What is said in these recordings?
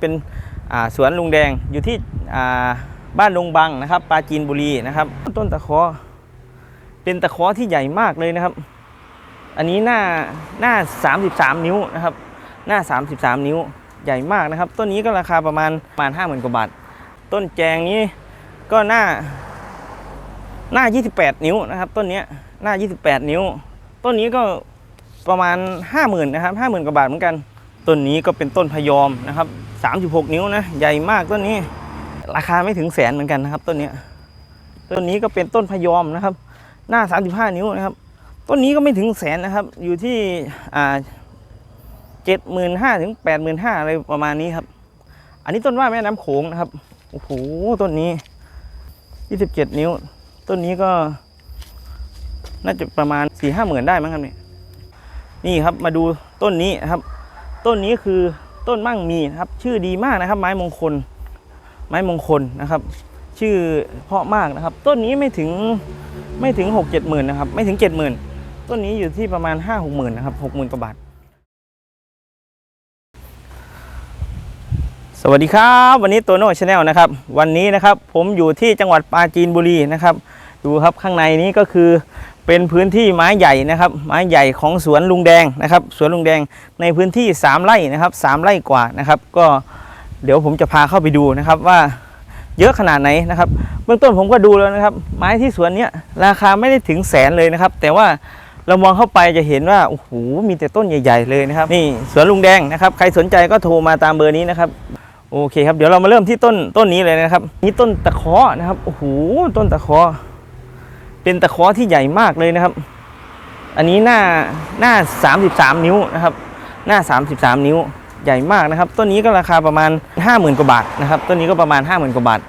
เป็นสวนลุงแดงอยู่ที่บ้านลงบังนะครับปราจีนบุรีนะครับ ต้นตะเคอเป็นตะเคอที่ใหญ่มากเลยนะครับ อันนี้หน้าหน้า 33 นิ้วนะครับ หน้า 33 นิ้วใหญ่มากนะครับ ต้นนี้ก็ราคาประมาณประมาณ50,000กว่าบาท ต้นแจงนี้ก็หน้าหน้า 28 นิ้วนะครับต้นนี้หน้า 28 นิ้ว ต้นนี้ก็ประมาณ 50,000นะครับ50,000กว่าบาทเหมือนกัน ต้นนี้ก็เป็นต้นพยอมนะครับ 36 นิ้วนะ ใหญ่มากต้นนี้ ราคาไม่ถึงแสนเหมือนกันนะครับ ต้นนี้ต้นนี้ก็เป็นต้นพยอมนะครับ หน้า 35 นิ้วนะครับ ต้นนี้ก็ไม่ถึงแสนนะครับ อยู่ที่อ่าเจ็ดหมื่นห้าถึงแปดหมื่นห้าอะไรประมาณนี้ครับ อันนี้ต้นว่าแม่น้ำโขงนะครับ โอ้โห ต้นนี้27นิ้ว ต้นนี้ก็ น่าจะประมาณ4ี่ห้าหมื่นได้มั้งครับเนี่ย นี่ครับมาดูต้นนี้ครับ ต้นนี้คือต้นมั่งมีนะครับ ชื่อดีมากนะครับ ไม้มงคล ไม้มงคลนะครับ ชื่อเพราะมากนะครับ ต้นนี้ไม่ถึงไม่ถึงหกเจ็ดหมื่นนะครับ ไม่ถึงเจ็ดหมื่นต้นนี้อยู่ที่ประมาณห้าหกหมื่นนะครับหกหมื่นกว่าบาท สวัสดีครับ วันนี้โตโน่ชาแนลนะครับ วันนี้นะครับผมอยู่ที่จังหวัดปราจีนบุรีนะครับ ดูครับข้างในนี้ก็คือ เป็นพื้นที่ไม้ใหญ่นะครับ ไม้ใหญ่ของสวนลุงแดงนะครับ สวนลุงแดงในพื้นที่ 3 ไร่นะครับ 3 ไร่กว่านะครับ ก็เดี๋ยวผมจะพาเข้าไปดูนะครับว่าเยอะขนาดไหนนะครับ เบื้องต้นผมก็ดูแล้วนะครับ ไม้ที่สวนเนี้ยราคาไม่ได้ถึงแสนเลยนะครับ แต่ว่าเรามองเข้าไปจะเห็นว่าโอ้โหมีแต่ต้นใหญ่ ๆ เลยนะครับ นี่สวนลุงแดงนะครับ ใครสนใจก็โทรมาตามเบอร์นี้นะครับโอเคครับเดี๋ยวเรามาเริ่มที่ต้นต้นนี้เลยนะครับนี่ต้นตะเคอนะครับโอ้โหต้นตะเคอ เป็นตะเคอที่ใหญ่มากเลยนะครับ อันนี้หน้าหน้า 33 นิ้วนะครับ หน้า 33 นิ้วใหญ่มากนะครับ ต้นนี้ก็ราคาประมาณ 50,000กว่าบาทนะครับต้นนี้ก็ประมาณ 50,000กว่าบาท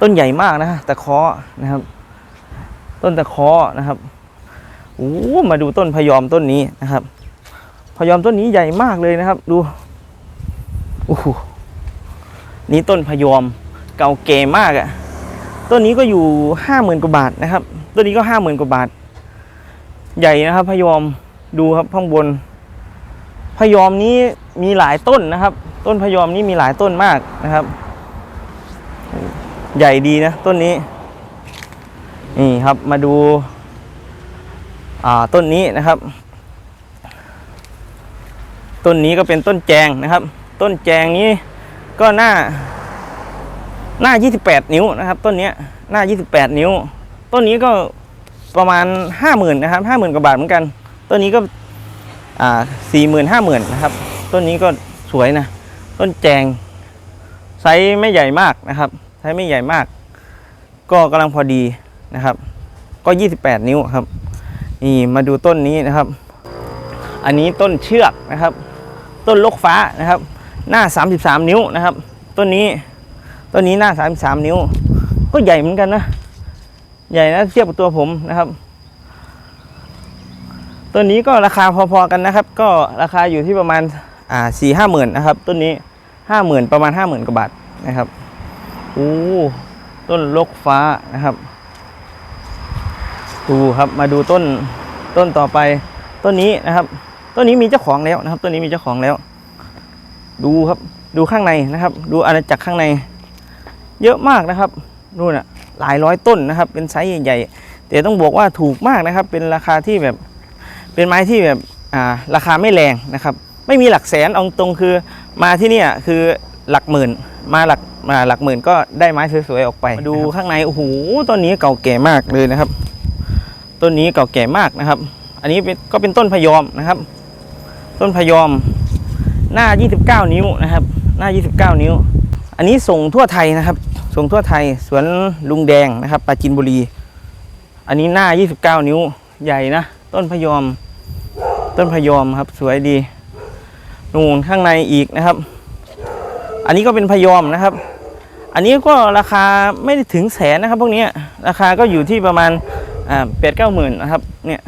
ต้นใหญ่มากนะตะเคอนะครับ ต้นตะเคอนะครับโอ้มาดูต้นพยอมต้นนี้นะครับ พยอมต้นนี้ใหญ่มากเลยนะครับ ดูโอ้โหนี่ต้นพยอมเก่าแก่มากอะ่ะต้นนี้ก็อยู่ห้าหมื่นกว่าบาทนะครับ ต้นนี้ก็ห้าหมื่นกว่าบาท ใหญ่นะครับพยอมดูครับข้างบน พยอมนี้มีหลายต้นนะครับ ต้นพยอมนี้มีหลายต้นมากนะครับ ใหญ่ดีนะต้นนี้ นี่ครับมาดูาต้นนี้นะครับ ต้นนี้ก็เป็นต้นแจงนะครับ ต้นแจงนี้ก็หน้าหน้า 28 นิ้วนะครับ ต้นนี้หน้า 28 นิ้ว ต้นนี้ก็ประมาณ 50,000นะครับ50,000กว่าบาทเหมือนกัน ต้นนี้ก็อ่า40,000 50,000นนะครับ ต้นนี้ก็สวยนะ ต้นแจงไซส์ไม่ใหญ่มากนะครับไซส์ไม่ใหญ่มาก ก็กำลังพอดีนะครับ ก็ 28 นิ้วครับ นี่มาดูต้นนี้นะครับ อันนี้ต้นเชือกนะครับ ต้นลกฟ้านะครับ หน้า 33 นิ้วนะครับ ต้นนี้ ต้นนี้หน้า 33 นิ้ว ก็ใหญ่เหมือนกันนะ ใหญ่นะเทียบกับตัวผมนะครับต้นนี้ก็ราคาพอๆกันนะครับ ก็ราคาอยู่ที่ประมาณอ่าสี่ห้าหมื่นนะครับต้นนี้ห้าหมื่นประมาณห้าหมื่นกว่าบาทนะครับโอ้ต้นลกฟ้านะครับ ดูครับมาดูต้นต้นต่อไปต้นนี้นะครับต้นนี้มีเจ้าของแล้วนะครับต้นนี้มีเจ้าของแล้ว ดูครับดูข้างในนะครับ ดูอาณาจักรข้างใน เยอะมากนะครับนู่นอะ หลายร้อยต้นนะครับ เป็นไซส์ใหญ่ๆแต่ต้องบอกว่าถูกมากนะครับ เป็นราคาที่แบบเป็นไม้ที่แบบอ่าราคาไม่แรงนะครับ ไม่มีหลักแสนเอาตรงคือมาที่นี่คือหลักหมื่น มาหลักมาหลักหมื่นก็ได้ไม้สวยๆออกไปมาดูข้างในโอ้โหต้นนี้เก่าแก่มากเลยนะครับ ต้นนี้เก่าแก่มากนะครับ อันนี้เป็นก็เป็นต้นพยอมนะครับ ต้นพยอมหน้า 29 นิ้วนะครับ หน้า 29 นิ้ว อันนี้ส่งทั่วไทยนะครับ ส่งทั่วไทยสวนลุงแดงนะครับปราจินบุรี อันนี้หน้า 29 นิ้วใหญ่นะ ต้นพยอม ต้นพยอมครับ สวยดี นูนข้างในอีกนะครับ อันนี้ก็เป็นพยอมนะครับ อันนี้ก็ราคาไม่ได้ถึงแสนนะครับ พวกนี้ราคาก็อยู่ที่ประมาณแปดเก้าหมื่นนะครับ เนี่ย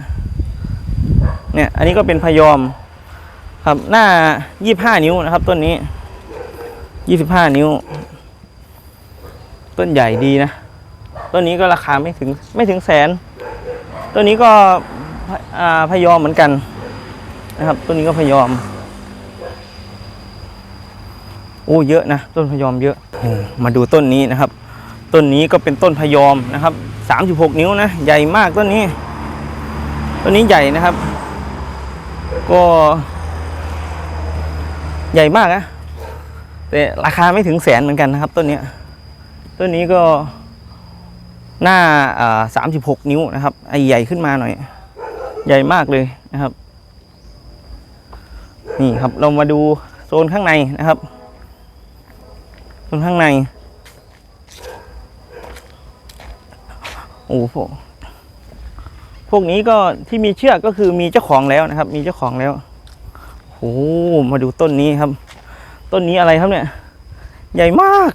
เนี่ย อันนี้ก็เป็นพยอม ครับ หน้า25นิ้วนะครับ ต้นนี้25นิ้ว ต้นใหญ่ดีนะต้นนี้ก็ราคาไม่ถึงไม่ถึงแสนต้นนี้ก็พอ่าพยอมเหมือนกันนะครับต้นนี้ก็พยอมโอ้เยอะนะต้นพะยอมเยอะโอ้มาดูต้นนี้นะครับ ต้นนี้ก็เป็นต้นพะยอมนะครับ36 นิ้วนะใหญ่มากต้นนี้ ต้นนี้ใหญ่นะครับ ก็ใหญ่มากนะแต่ราคาไม่ถึงแสนเหมือนกันนะครับต้นเนี้ย ต้นนี้ก็หน้าสามสิบหกนิ้วนะครับไอใหญ่ขึ้นมาหน่อย ใหญ่มากเลยนะครับ นี่ครับเรามาดูโซนข้างในนะครับโซนข้างใน โอ้โหพวกนี้ก็ที่มีเชือกก็คือมีเจ้าของแล้วนะครับ มีเจ้าของแล้วโอ้โหมาดูต้นนี้ครับ ต้นนี้อะไรครับเนี่ย ใหญ่มาก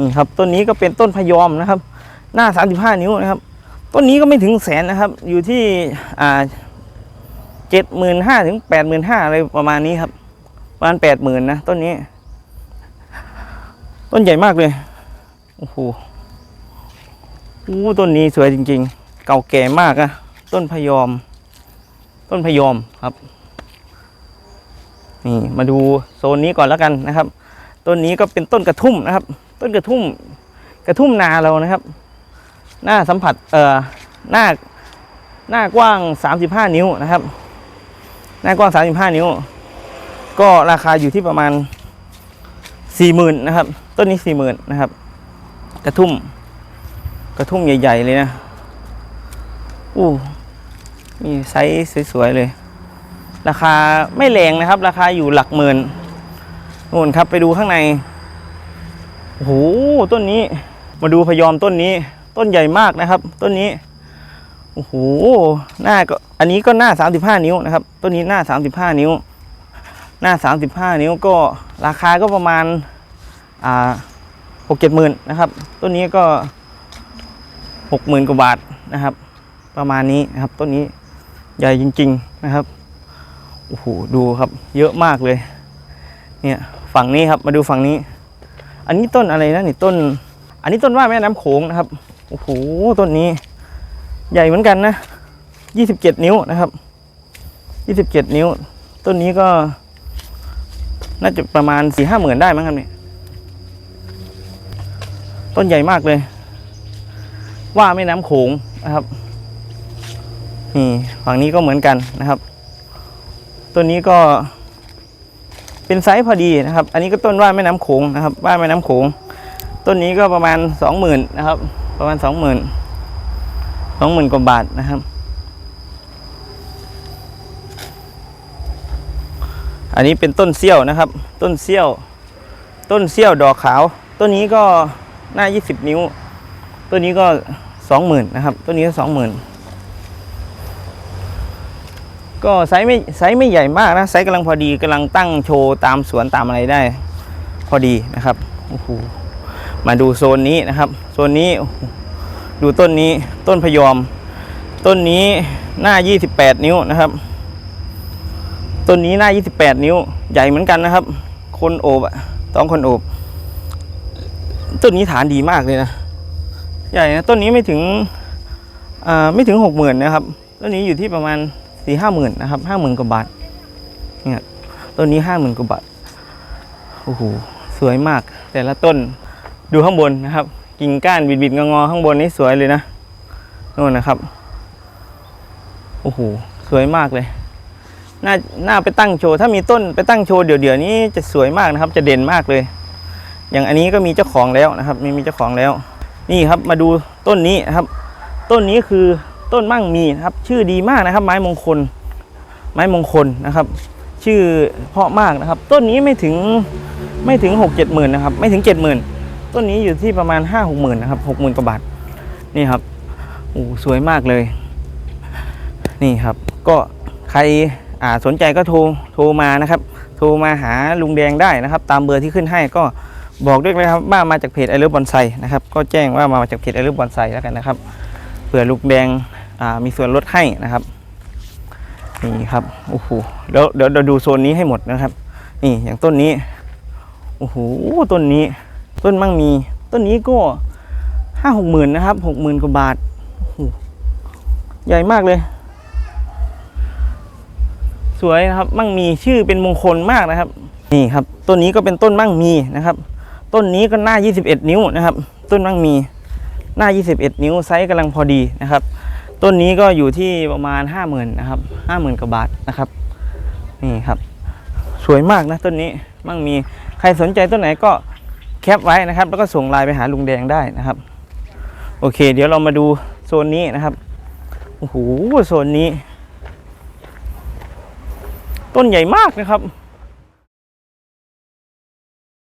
นี่ครับต้นนี้ก็เป็นต้นพยอมนะครับ หน้า 35 นิ้วนะครับ ต้นนี้ก็ไม่ถึงแสนนะครับ อยู่ที่อ่าเจ็ดหมื่นห้าถึงแปดหมื่นห้าอะไรประมาณนี้ครับ ประมาณแปดหมื่นนะต้นนี้ ต้นใหญ่มากเลยโอ้โหโอ้ต้นนี้สวยจริง ๆ เก่าแก่มากอะต้นพยอม ต้นพยอมครับนี่มาดูโซนนี้ก่อนแล้วกันนะครับ ต้นนี้ก็เป็นต้นกระทุ่มนะครับ ต้นกระทุ่มกระทุ่มนาเรานะครับ หน้าสัมผัสเอ่อหน้าหน้ากว้าง 35 นิ้วนะครับ หน้ากว้าง 35 นิ้ว ก็ราคาอยู่ที่ประมาณ 40,000นะครับ ต้นนี้ 40,000นะครับ กระทุ่ม กระทุ่มใหญ่ๆเลยนะอู้นี่ไซส์สวยๆเลย ราคาไม่แรงนะครับ ราคาอยู่หลักหมื่นนู่นครับไปดูข้างใน โอ้โหต้นนี้ มาดูพยอมต้นนี้ ต้นใหญ่มากนะครับ ต้นนี้โอ้โหหน้าก็อันนี้ก็หน้า35นิ้วนะครับ ต้นนี้หน้า35นิ้ว หน้า35นิ้วก็ราคาก็ประมาณอ่าหกเจ็ดหมื่นนะครับ ต้นนี้ก็หกหมื่นกว่าบาทนะครับ ประมาณนี้นะครับ ต้นนี้ใหญ่จริง ๆนะครับโอ้โหดูครับ เยอะมากเลย เนี่ยฝั่งนี้ครับมาดูฝั่งนี้ อันนี้ต้นอะไรนะนี่ต้น อันนี้ต้นว่าแม่น้ำโขงนะครับโอ้โหต้นนี้ ใหญ่เหมือนกันนะยี่สิบเจ็ดนิ้วนะครับยี่สิบเจ็ดนิ้ว ต้นนี้ก็ น่าจะประมาณสี่ห้าหมื่นได้มั้งครับเนี่ยต้นใหญ่มากเลย ว่าแม่น้ำโขงนะครับนี่ฝั่งนี้ก็เหมือนกันนะครับ ต้นนี้ก็ เป็นไซส์พอดีนะครับ อันนี้ก็ต้นว่าแม่น้ำโขงนะครับว่าแม่น้ำโขง ต้นนี้ก็ประมาณสองหมื่นนะครับ ประมาณสองหมื่นสองหมื่นกว่าบาทนะครับ อันนี้เป็นต้นเซี่ยวนะครับ ต้นเซี่ยว ต้นเซี่ยวดอกขาว ต้นนี้ก็หน้า20นิ้ว ต้นนี้ก็สองหมื่นนะครับ ต้นนี้ก็สองหมื่น ก็ไซส์ไม่ไซส์ไม่ใหญ่มากนะไซส์กำลังพอดีกำลังตั้งโชว์ตามสวนตามอะไรได้ พอดีนะครับโอ้โหมาดูโซนนี้นะครับ โซนนี้ดูต้นนี้ต้นพยอม ต้นนี้หน้า 28 นิ้วนะครับ ต้นนี้หน้า 28 นิ้ว ใหญ่เหมือนกันนะครับ คนโอบอะต้องคนโอบต้นนี้ฐานดีมากเลยนะใหญ่นะต้นนี้ไม่ถึงไม่ถึงหกหมื่นนะครับต้นนี้อยู่ที่ประมาณ สี่ห้าหมื่นนะครับห้าหมื่นกว่าบาทเนี่ยต้นนี้ห้าหมื่นกว่าบาทโอ้โหสวยมาก แต่ละต้นดูข้างบนนะครับ กิ่งก้านบิดๆงอๆข้างบนนี้สวยเลยนะนู่นนะครับโอ้โหสวยมากเลยน่าน่าไปตั้งโชว์ถ้ามีต้นไปตั้งโชว์เดี๋ยวๆนี้จะสวยมากนะครับ จะเด่นมากเลย อย่างอันนี้ก็มีเจ้าของแล้วนะครับ มีมีเจ้าของแล้ว นี่ครับมาดูต้นนี้นะครับ ต้นนี้คือ ต้นมั่งมีนะครับ ชื่อดีมากนะครับ ไม้มงคล ไม้มงคลนะครับ ชื่อเพาะมากนะครับ ต้นนี้ไม่ถึงไม่ถึงหกเจ็ดหมื่นนะครับ ไม่ถึงเจ็ดหมื่นต้นนี้อยู่ที่ประมาณห้าหกหมื่นนะครับหกหมื่นกว่าบาทนี่ครับโอ้สวยมากเลย นี่ครับ ก็ใครอ่าสนใจก็โทรโทรมานะครับ โทรมาหาลุงแดงได้นะครับ ตามเบอร์ที่ขึ้นให้ก็บอกด้วยนะครับว่ามาจากเพจไอเลิฟบอนไซนะครับ ก็แจ้งว่ามาจากเพจไอเลิฟบอนไซแล้วกันนะครับเผื่อลุงแดง มีส่วนลดให้นะครับนี่ครับโอ้โหเดี๋ยวเดี๋ยวเราดูโซนนี้ให้หมดนะครับ นี่อย่างต้นนี้โอ้โหต้นนี้ต้นมั่งมี ต้นนี้ก็ห้าหกหมื่นนะครับหกหมื่นกว่าบาทโอ้โหใหญ่มากเลย สวยนะครับมั่งมีชื่อเป็นมงคลมากนะครับ นี่ครับ ต้นนี้ก็เป็นต้นมั่งมีนะครับ ต้นนี้ก็หน้า 21 นิ้วนะครับ ต้นมั่งมีหน้า 21 นิ้วไซส์กำลังพอดีนะครับ ต้นนี้ก็อยู่ที่ประมาณ 50,000นะครับ50,000กว่าบาทนะครับ นี่ครับ สวยมากนะต้นนี้มั่งมีใครสนใจต้นไหนก็แคปไว้นะครับ แล้วก็ส่งไลน์ไปหาลุงแดงได้นะครับ โอเค เดี๋ยวเรามาดูโซนนี้นะครับโอ้โหโซนนี้ ต้นใหญ่มากนะครับ